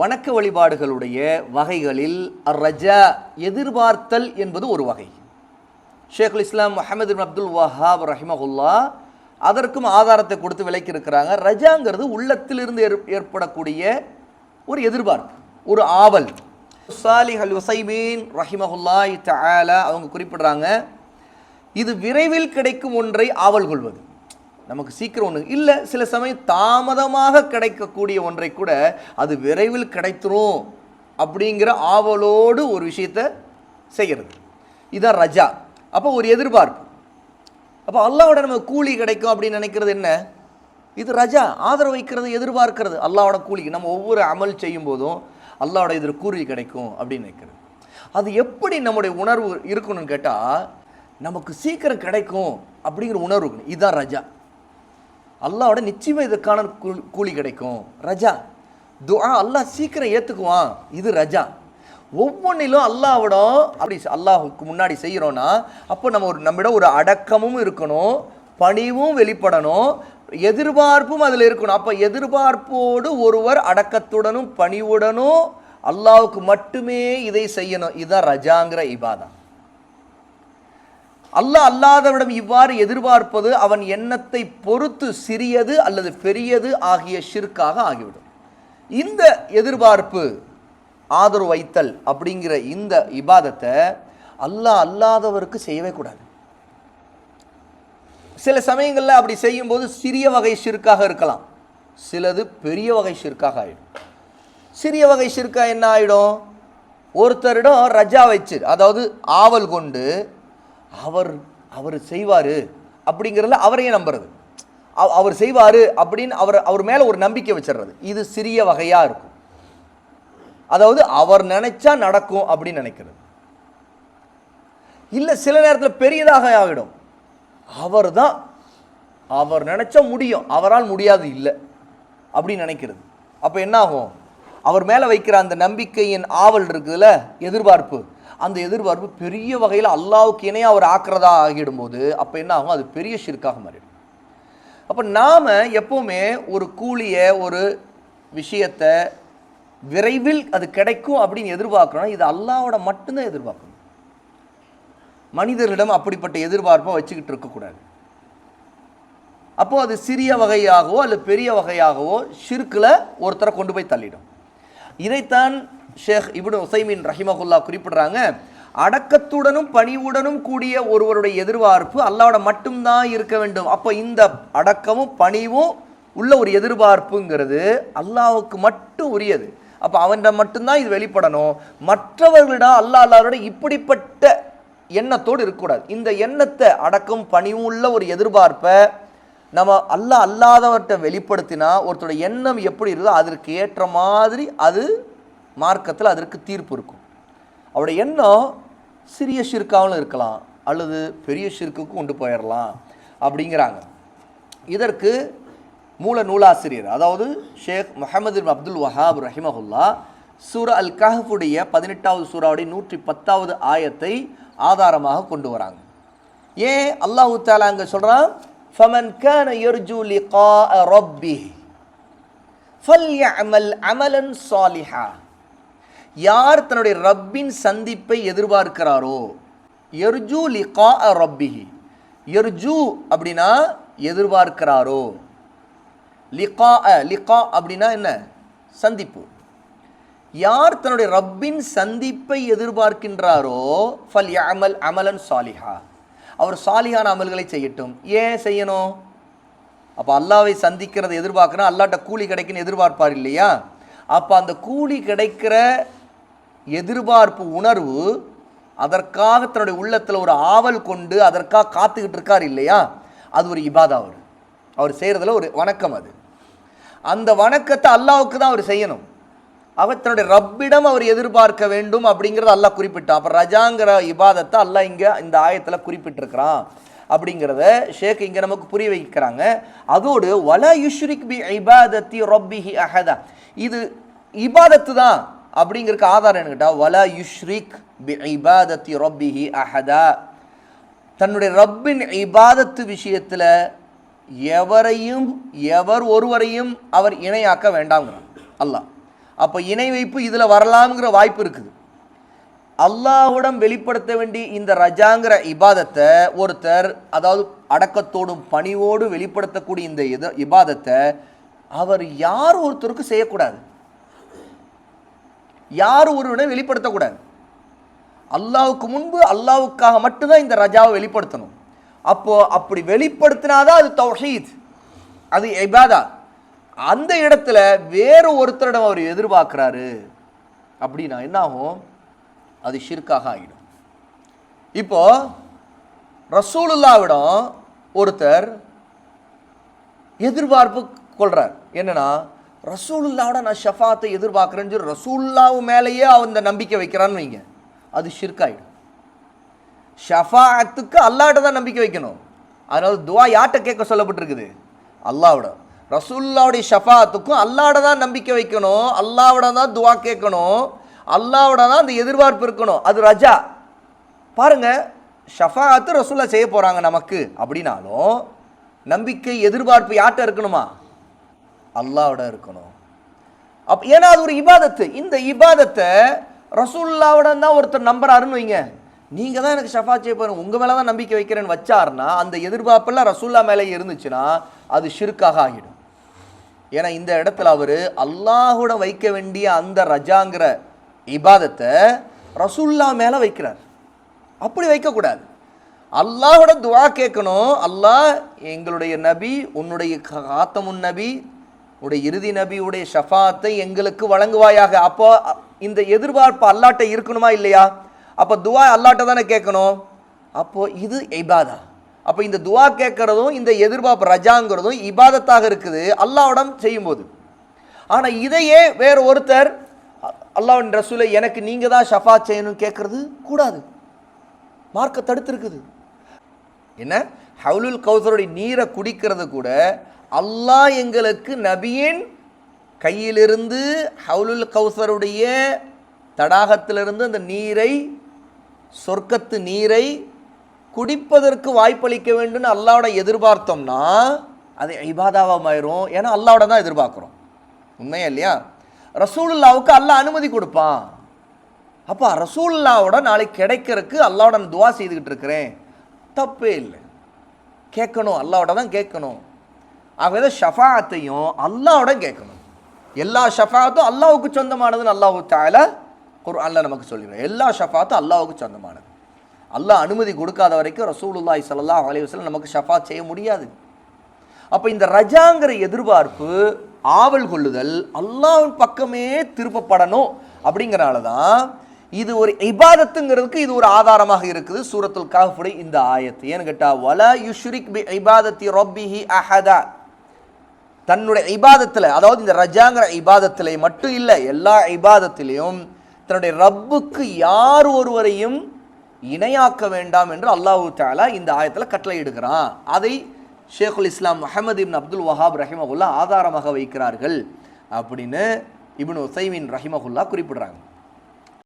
வணக்க வழிபாடுகளுடைய வகைகளில் ரஜா எதிர்பார்த்தல் என்பது ஒரு வகை. ஷேகுல் இஸ்லாம் முஹமது பின் அப்துல் வஹாப் ரஹிமகுல்லா அதற்கும் ஆதாரத்தை கொடுத்து விலக்கி இருக்கிறாங்க ரஜாங்கிறது உள்ளத்திலிருந்து ஏற் ஏற்படக்கூடிய ஒரு எதிர்பார்ப்பு ஒரு ஆவல். சாலி அல் உசைமீன் ரஹிமகுல்லா இத்த அவங்க குறிப்பிடுறாங்க இது விரைவில் கிடைக்கும் ஒன்றை ஆவல் கொள்வது. நமக்கு சீக்கிரம் ஒன்று இல்லை சில சமயம் தாமதமாக கிடைக்கக்கூடிய ஒன்றை கூட அது விரைவில் கிடைத்துரும் அப்படிங்கிற ஆவலோடு ஒரு விஷயத்தை செய்கிறது இதுதான் ரஜா. அப்போ ஒரு எதிர்பார்ப்பு. அப்போ அல்லாவோட நம்ம கூலி கிடைக்கும் அப்படின்னு நினைக்கிறது என்ன? இது ரஜா. ஆதரவு வைக்கிறது எதிர்பார்க்கிறது. அல்லாவோட கூலி. நம்ம ஒவ்வொரு அமல் செய்யும் போதும் அல்லாவோட இதில் கூலி கிடைக்கும் அப்படின்னு நினைக்கிறது. அது எப்படி நம்முடைய உணர்வு இருக்கணும்னு கேட்டால் நமக்கு சீக்கிரம் கிடைக்கும் அப்படிங்கிற உணர்வு இருக்கணும். இதுதான் ரஜா. அல்லாவோட நிச்சயமாக இதற்கான கூ- கூலி கிடைக்கும். ரஜா. துஆ அல்லாஹ் சீக்கிரம் ஏற்றுக்குவான் இது ரஜா. ஒவ்வொன்றிலும் அல்லாவோட அப்படி அல்லாஹுக்கு முன்னாடி செய்கிறோன்னா அப்போ நம்ம ஒரு நம்மிடம் ஒரு அடக்கமும் இருக்கணும் பணிவும் வெளிப்படணும் எதிர்பார்ப்பும் அதில் இருக்கணும். அப்போ எதிர்பார்ப்போடு ஒருவர் அடக்கத்துடனும் பணிவுடனும் அல்லாவுக்கு மட்டுமே இதை செய்யணும். இதுதான் ரஜாங்கிற இபாதான் அல்லாஹ் அல்லாதவிடம் இவ்வாறு எதிர்பார்ப்பது அவன் எண்ணத்தை பொறுத்து சிறியது அல்லது பெரியது ஆகிய ஷிர்காக ஆகிவிடும். இந்த எதிர்பார்ப்பு ஆதரவு வைத்தல் அப்படிங்கிற இந்த இபாதத்தை அல்லாஹ் அல்லாதவருக்கு செய்யவே கூடாது. சில சமயங்களில் அப்படி செய்யும்போது சிறிய வகை ஷிர்காக இருக்கலாம். சிலது பெரிய வகை ஷிர்காக ஆகிடும் சிறிய வகை ஷிர்கா என்ன ஆகிடும் ஒருத்தரிடம் ரஜா வச்சு அதாவது ஆவல் கொண்டு அவர் அவர் செய்வார் அப்படிங்கிறதுல அவரையே நம்புறது. அவர் செய்வார் அப்படின்னு அவர் அவர் மேலே ஒரு நம்பிக்கை வச்சிடுறது இது சிறிய வகையாக இருக்கும். அதாவது அவர் நினைச்சா நடக்கும் அப்படின்னு நினைக்கிறது. இல்லை சில நேரத்தில் பெரியதாக ஆகிடும். அவர் தான் அவர் நினைச்சா முடியும். அவரால் முடியாது இல்லை அப்படின்னு நினைக்கிறது. அப்போ என்ன ஆகும் அவர் மேலே வைக்கிற அந்த நம்பிக்கையின் ஆவல் இருக்குதுல்ல எதிர்பார்ப்பு. அந்த எதிர்பார்ப்பு பெரிய வகையில் அல்லாவுக்கு இணையாக அவர் ஆக்கிறதா ஆகிடும்போது அப்போ என்ன ஆகும்? அது பெரிய ஷிர்காக மாறிடும். அப்போ நாம் எப்போவுமே ஒரு கூலியை ஒரு விஷயத்தை விரைவில் அது கிடைக்கும் அப்படின்னு எதிர்பார்க்குறோன்னா இது அல்லாவோட மட்டும்தான் எதிர்பார்க்கணும். மனிதர்களிடம் அப்படிப்பட்ட எதிர்பார்ப்பை வச்சுக்கிட்டு இருக்கக்கூடாது. அப்போது அது சிறிய வகையாகவோ அல்லது பெரிய வகையாகவோ ஷிர்கில் ஒருத்தரை கொண்டு போய் தள்ளிடும். இதைத்தான் ஷேக் இப்னு உசைமின் ரஹிமகுல்லா குறிப்பிடுறாங்க அடக்கத்துடனும் பணிவுடனும் கூடிய ஒருவருடைய எதிர்பார்ப்பு அல்லாவோட மட்டும்தான் இருக்க வேண்டும். அப்போ இந்த அடக்கமும் பணிவும் உள்ள ஒரு எதிர்பார்ப்புங்கிறது அல்லாவுக்கு மட்டும் உரியது. அப்போ அவன்கிட்ட மட்டும்தான் இது வெளிப்படணும். மற்றவர்களிடம் அல்லாஹ் அல்லாவோட இப்படிப்பட்ட எண்ணத்தோடு இருக்கக்கூடாது. இந்த எண்ணத்தை அடக்கம் பணிவும் உள்ள ஒரு எதிர்பார்ப்பை நம்ம அல்லாஹ் அல்லாதவர்கிட்ட வெளிப்படுத்தினா ஒருத்தரோட எண்ணம் எப்படி இருக்குதோ அதற்கு ஏற்ற மாதிரி அது மார்க்கத்தில் அதற்கு தீர்ப்பு இருக்கும். அவருடைய எண்ணம் சிறிய ஷிர்காவும் இருக்கலாம் அல்லது பெரிய சிறுக்குக்கும் கொண்டு போயிடலாம் அப்படிங்கிறாங்க. இதற்கு மூல நூலாசிரியர் அதாவது ஷேக் முகமது அப்துல் வஹாப் ரஹிமஹுல்லா சூரா அல் கஹஃபுடைய பதினெட்டாவது சூறாவுடைய நூற்றி பத்தாவது ஆயத்தை ஆதாரமாக கொண்டு வராங்க. ஏன் அல்லாஹு தாலா அங்கே சொல்கிறான் ஃபமன் கான யர்ஜு லிகா ரப்பிஹ் ஃபல்யஅமல் அமலன் சாலிஹா. யார் தன்னுடைய ரப்பின் சந்திப்பை எதிர்பார்க்கிறாரோ? எர்ஜு லிகா ரப்பிஹி. எர்ஜு அப்படின்னா எதிர்பார்க்கிறாரோ? லிகா லிகா அப்படின்னா என்ன? சந்திப்பு. யார் தன்னுடைய ரப்பின் சந்திப்பை எதிர்பார்க்கின்றாரோ? ஃபல் அமல் அமலன் சாலிஹா. அவர் சாலிஹான அமல்களை செய்யட்டும். ஏன் செய்யணும்? அப்போ அல்லாவை சந்திக்கிறதை எதிர்பார்க்கணும். அல்லாட்ட கூலி கிடைக்குன்னு எதிர்பார்ப்பார் இல்லையா? அப்போ அந்த கூலி கிடைக்கிற எதிர்பார்ப்பு உணர்வு அதற்காக தன்னுடைய உள்ளத்தில் ஒரு ஆவல் கொண்டு அதற்காக காத்துக்கிட்டு இருக்கார் இல்லையா? அது ஒரு இபாதா அவர். அவர் செய்கிறதுல ஒரு வணக்கம் அது. அந்த வணக்கத்தை அல்லாவுக்கு தான் அவர் செய்யணும். அவர் தன்னுடைய ரப்பிடம் அவர் எதிர்பார்க்க வேண்டும் அப்படிங்கிறத அல்லாஹ் குறிப்பிட்டான். அப்போ ரஜாங்கிற இபாதத்தை அல்லாஹ் இங்கே இந்த ஆயத்தில் குறிப்பிட்டிருக்கிறான் அப்படிங்கிறத ஷேக் இங்கே நமக்கு புரிய வைக்கிறாங்க. அதோடு வல யுஷ்ரிக் பி இபாதத்தி ரொப்பிஹி அஹதா இது இபாதத்து தான். அப்படிங்கிறதுக்கு ஆதாரம் என்னக்கிட்டா கேட்டால் வல யுஷ்ரிக் பி இபாதத்தி ரொப்பிஹி அஹதா. தன்னுடைய ரப்பின் இபாதத்து விஷயத்தில் எவரையும் எவர் ஒருவரையும் அவர் இணையாக்க வேண்டாம்ங்கிறார் அல்லாஹ். அப்போ இணை வைப்பு இதில் வரலாம்ங்கிற வாய்ப்பு இருக்குது. அல்லாஹுடன் வெளிப்படுத்த வேண்டிய இந்த ரஜாங்கிற இபாதத்தை ஒருத்தர் அதாவது அடக்கத்தோடும் பணிவோடு வெளிப்படுத்தக்கூடிய இந்த இத இபாதத்தை அவர் யார் ஒருத்தருக்கும் செய்யக்கூடாது? யார் ஒருவனை வெளிப்படுத்தக்கூடாது. அல்லாவுக்கு முன்பு அல்லாவுக்காக மட்டும்தான் இந்த ரஜாவை வெளிப்படுத்தணும். அப்போது அப்படி வெளிப்படுத்தினாதான் அது தௌஹீத் அது இபாதா. அந்த இடத்துல வேறு ஒருத்தரிடம் அவர் எதிர்பார்க்குறாரு அப்படின்னா என்ன ஆகும் அது ஷிர்காக ஆகிடும். இப்போ ரசூலுல்லாவிடம் ஒருத்தர் எதிர்பார்ப்பு கொள்கிறார் என்னென்னா ரசூலுல்லாவோட நான் ஷஃபாத்தை எதிர்பார்க்குறேன்னு சொல்லி ரசூல்லாவு மேலேயே அந்த நம்பிக்கை வைக்கிறான்னு வைங்க. அது ஷிர்காயிடும். ஷஃபாத்துக்கு அல்லாட்ட தான் நம்பிக்கை வைக்கணும். அதனால் துவா யார்கிட்ட கேட்க சொல்லப்பட்டிருக்குது? அல்லாவோட. ரசூல்லாவுடைய ஷஃபாத்துக்கும் அல்லாட தான் நம்பிக்கை வைக்கணும். அல்லாவோட தான் துவா கேட்கணும். அல்லாவோட தான் அந்த எதிர்பார்ப்பு இருக்கணும். அது ரஜா. பாருங்க ஷஃபாத்து ரசூல்லா செய்ய போகிறாங்க நமக்கு. அப்படின்னாலும் நம்பிக்கை எதிர்பார்ப்பு யார்கிட்ட இருக்கணுமா? அல்லாவோட இருக்கணும். அப் ஏன்னா அது ஒரு இபாதத்து. இந்த இபாதத்தை ரசூல்லாவோட தான் ஒருத்தர் நம்புறாருன்னு வைங்க. நீங்கள் தான் எனக்கு ஷஃபா செய்ய போகிறேன் உங்கள் மேலே தான் நம்பிக்கை வைக்கிறேன்னு வச்சாருன்னா அந்த எதிர்பார்ப்பெல்லாம் ரசூல்லா மேலே இருந்துச்சுன்னா அது ஷிருக்காக ஆகிடும். ஏன்னா இந்த இடத்துல அவர் அல்லாஹுட வைக்க வேண்டிய அந்த ரஜாங்கிற இபாதத்தை ரசூல்லா மேலே வைக்கிறார். அப்படி வைக்கக்கூடாது. அல்லாஹோட துவா கேட்கணும். அல்லாஹ் எங்களுடைய நபி உன்னுடைய காத்தமுன் நபி உடைய இறுதி நபியுடைய ஷஃபாத்தை எங்களுக்கு வழங்குவாயாக. அப்போ இந்த எதிர்பார்ப்பு அல்லாட்ட இருக்கணுமா இல்லையா? அப்போ துவா அல்லாட்ட தானே கேட்கணும். அப்போ இது இபாதா. அப்போ இந்த துவா கேட்கறதும் இந்த எதிர்பார்ப்பு ரஜாங்கிறதும் இபாதத்தாக இருக்குது. அல்லாவிடம் செய்யும்போது. ஆனால் இதையே வேறு ஒருத்தர் அல்லாவின் ரசூலை எனக்கு நீங்கள் தான் ஷஃபா செய்யணும்னு கேட்கறது கூடாது. மார்க்க தடுத்துருக்குது. என்ன? ஹவுலுல் கௌசருடைய நீரை குடிக்கிறது கூட அல்லாஹ் எங்களுக்கு நபியின் கையிலிருந்து ஹவுலுல் கௌசருடைய தடாகத்திலிருந்து அந்த நீரை சொர்க்கத்து நீரை குடிப்பதற்கு வாய்ப்பளிக்க வேண்டும்னு அல்லாவோட எதிர்பார்த்தோம்னா அது இபாதாவாயிரும் ஏன்னா அல்லாவோட தான் எதிர்பார்க்குறோம். உண்மையா இல்லையா? ரசூலுல்லாவுக்கு அல்லாஹ் அனுமதி கொடுப்பான். அப்போ ரசூல்லாவோட நாளைக்கு கிடைக்கிறதுக்கு அல்லாவோட நான் துவா செய்துக்கிட்டு இருக்கிறேன். தப்பே இல்லை. கேட்கணும். அல்லாவோட தான் கேட்கணும். ஆகவே ஷஃபாத்தையும் அல்லாவோட கேட்கணும். எல்லா ஷஃபாத்தும் அல்லாவுக்கு சொந்தமானதுன்னு அல்லாஹு தால அல்ல நமக்கு சொல்லிடுறோம் எல்லா ஷஃபாத்தும் அல்லாவுக்கு சொந்தமானது. அல்லாஹ் அனுமதி கொடுக்காத வரைக்கும் ரசூலுல்லாஹி ஸல்லல்லாஹு அலைஹி நமக்கு ஷஃபாத் செய்ய முடியாது. அப்போ இந்த ரஜாங்கிற எதிர்பார்ப்பு ஆவல் கொள்ளுதல் அல்லாவின் பக்கமே திருப்பப்படணும் அப்படிங்கிறனால தான் இது ஒரு இபாதத்துங்கிறதுக்கு இது ஒரு ஆதாரமாக இருக்குது சூரத்துல் காஃபுடைய இந்த ஆயத்து. ஏன்னு கேட்டால் வல யுஷ்ரிக் பி இபாதத்தி ரொப்பிஹி அஹதா. தன்னுடைய இபாதத்தில் அதாவது இந்த ரஜாங்கிற இபாதத்தில் மட்டும் இல்லை எல்லா இபாதத்திலையும் தன்னுடைய ரப்புக்கு யார் ஒருவரையும் இணையாக்க வேண்டாம் என்று அல்லாஹு தாலா இந்த ஆயத்தில் கட்டளையிடுகிறான். அதை ஷேகுல் இஸ்லாம் முஹமது இப்னு அப்துல் வஹாப் ரஹிமகுல்லா ஆதாரமாக வைக்கிறார்கள் அப்படின்னு இப்னு உசைமின் ரஹிமகுல்லா குறிப்பிடுறாங்க.